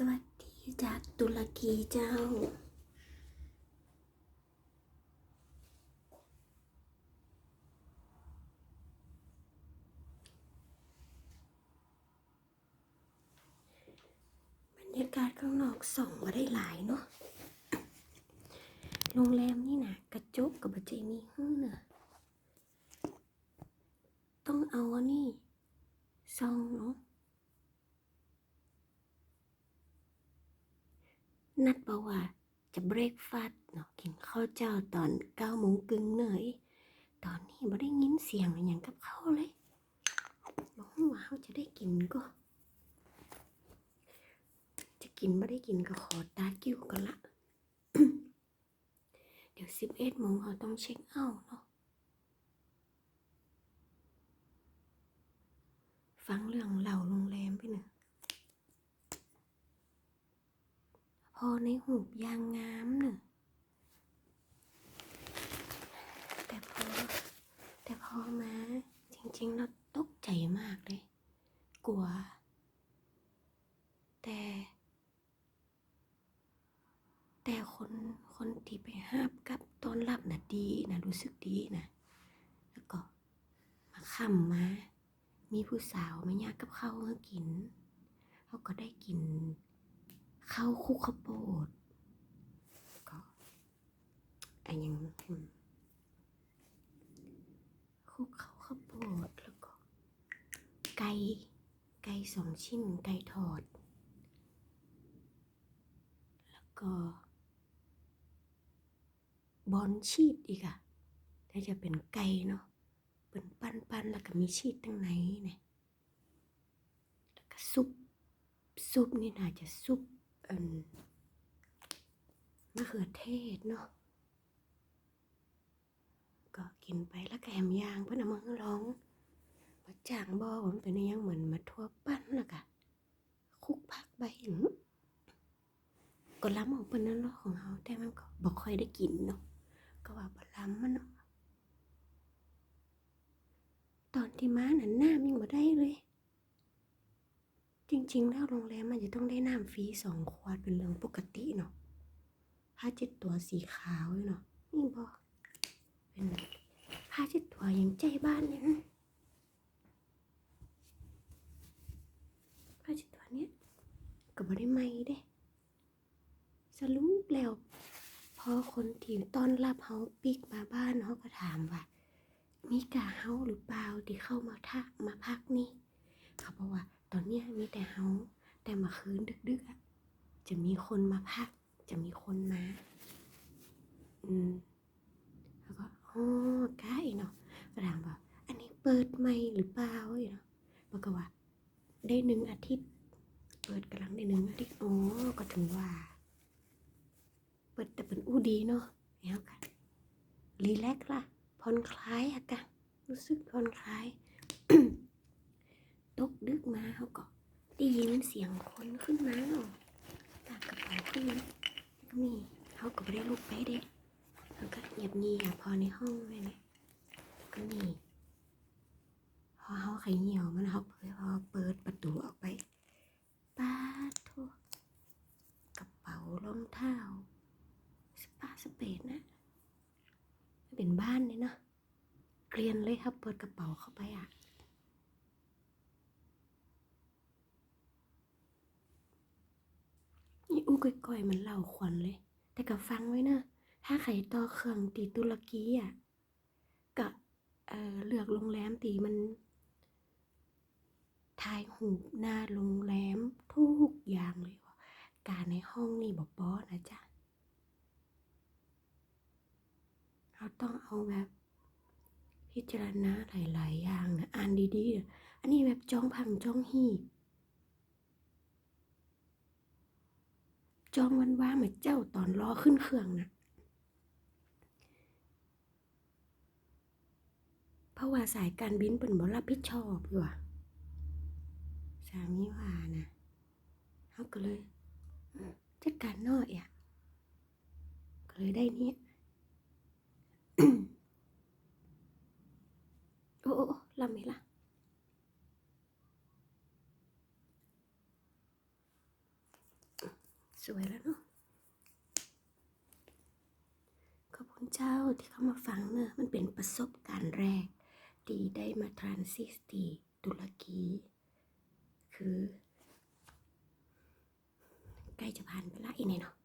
สวัสดีจากตุรกีเจ้า บรรยากาศข้างนอกส่องมาได้หลายเนาะ โรงแรมนี่นะกระจกกับบัจเจมีหื้อเน่ะต้องเอาอันนี่ซองเนาะ นัดบอกว่าจะเบรกฟาสต์เนาะกินข้าวเจ้าตอนเก้าโมงกึ่งเหนื่อยตอนนี้ไม่ได้ยินเสียงอย่างกับเขาเลยบอกว่าเขาจะได้กินก็ จะกินไม่ได้กินก็ขอตากิ้วกันละ เดี๋ยวสิบเอ็ดโมงเขาต้องเช็คเอาเนาะฟังเรื่องเล่าโรงแรมไปหนึ่ง พอในหูบยางงามหนึ่งแต่พอ แต่พอมาจริงๆแล้วตกใจมากเลย กลัว แต่ แต่คนคนที่ไปห้าบกับตอนรับน่ะดีนะรู้สึกดีนะแล้วก็มาค่ำมา มีผู้สาวมายากกับข้าวให้กิน เขาก็ได้กิน ข้าคุกข้าวโพดก็อันยังอืมคลุกข้าวข้าวโพดแล้วก็ ไก่ไก่สองชิ้นไก่ทอด แล้วก็บอนชีสอีกอะถ้าจะเป็นไก่เนาะเป็นปั้นๆแล้วก็มีชีสตั้งในเนี่ยแล้วก็ซุปซุปนี่น่าจะซุป มะเขือเทศเนาะก็กินไปแล้วก็แอมยางเพื่อนเอามาร้องมาจางบอผมเป็นยังเหมือนมาทั่วปั้นล้วก็คุกพักใบหนึ่งก็ล้ำของเปิ้นนั่นเนาะของเขาแต่มันก็บ่ค่อยได้กินเนาะก็ว่าบ่ล้ำมันเนาะตอนที่มาน่ะน้ำยังบ่ได้เลย จริงๆ แล้วโรงแรมมันจะต้องได้น้ำฟรีสองขวดเป็นเรื่องปกติเนาะผ้าเช็ดตัวสีขาวเนาะนี่บอเป็นผ้าเช็ดตัวอย่างใจบ้านเนี่ยผ้าเช็ดตัวเนี้ยก็บ่ได้ไหมเด้สรุปแล้วพอคนที่ต้อนรับเฮาปิกมาบ้านเขาก็ถามว่ามีกาเฮาหรือเปล่าที่เข้ามาทักมาพักนี่เขาบอกว่า ตอนเนี้ยมีแต่เฮาแต่เมาคืนดึกๆอะจะมีคนมาพัก จะมีคนมา อืมแล้วก็อ๋อใกล้เนาะก็ถามว่าอันนี้เปิดไหมหรือเปล่าเนาะบอกว่า ได้หนึ่งอาทิตย์ เปิดกำลังได้หนึ่งอาทิตย์อ๋อก็ถึงว่า เปิดแต่เป็นอู้ดีเนาะแล้วกันรีแลกซ์ล่ะผ่อนคลายอะกันรู้สึกผ่อนคลาย ตกดึกมาเขาก็ได้ยินเสียงคนขึ้นมาเนาะตากกระเป๋าขึ้นมาก็มีเขาก็ไม่ได้ลุกไปเด็กเขาก็เงียบเงียบพอในห้องไว้เนี่ยก็มีพอเขาไขเหี่ยวมันเขาเปิดพอเปิดประตูออกไปป้าดโทกระเป๋ารองเท้าสปาสเปดนะเป็นบ้านเลยเนาะเกลียนเลยครับเปิดกระเป๋าเข้าไปอะ นี่อู้ ก่อยๆมันเหล่าขวัญเลย แต่ก็ฟังไว้นะ ถ้าใครต่อเครื่องตีตุรกีอะก็เออเลือกโรงแรมตีมันถ่ายหูหน้าโรงแรมทุกอย่างเลยว่าการในห้องนี่บอกบอนะจ๊ะเราต้องเอาแบบพิจารณาหลาย ๆ อย่างนะอ่านดีๆ อันนี้แบบจ้องพังจ้องหี จองวันว่ามือนเจ้าตอนรอขึ้นเครื่องนะเพราะว่าสายการบินเป็นบรับผิดชอบอยู่อะสามีว่านะเขาก็เลยจัดการนอกอะก็เลยได้เนี่ยโอ้โอ้โอ้ลำไหมล่ะ วยแล้วเนาะขอบคุณเจ้าที่เข้ามาฟังเนอะมันเป็นประสบการณ์แรก ที่ได้มาทรานซิสตีตุรกี คือ ใกล้จะผ่านไปละอีกแน่เนาะ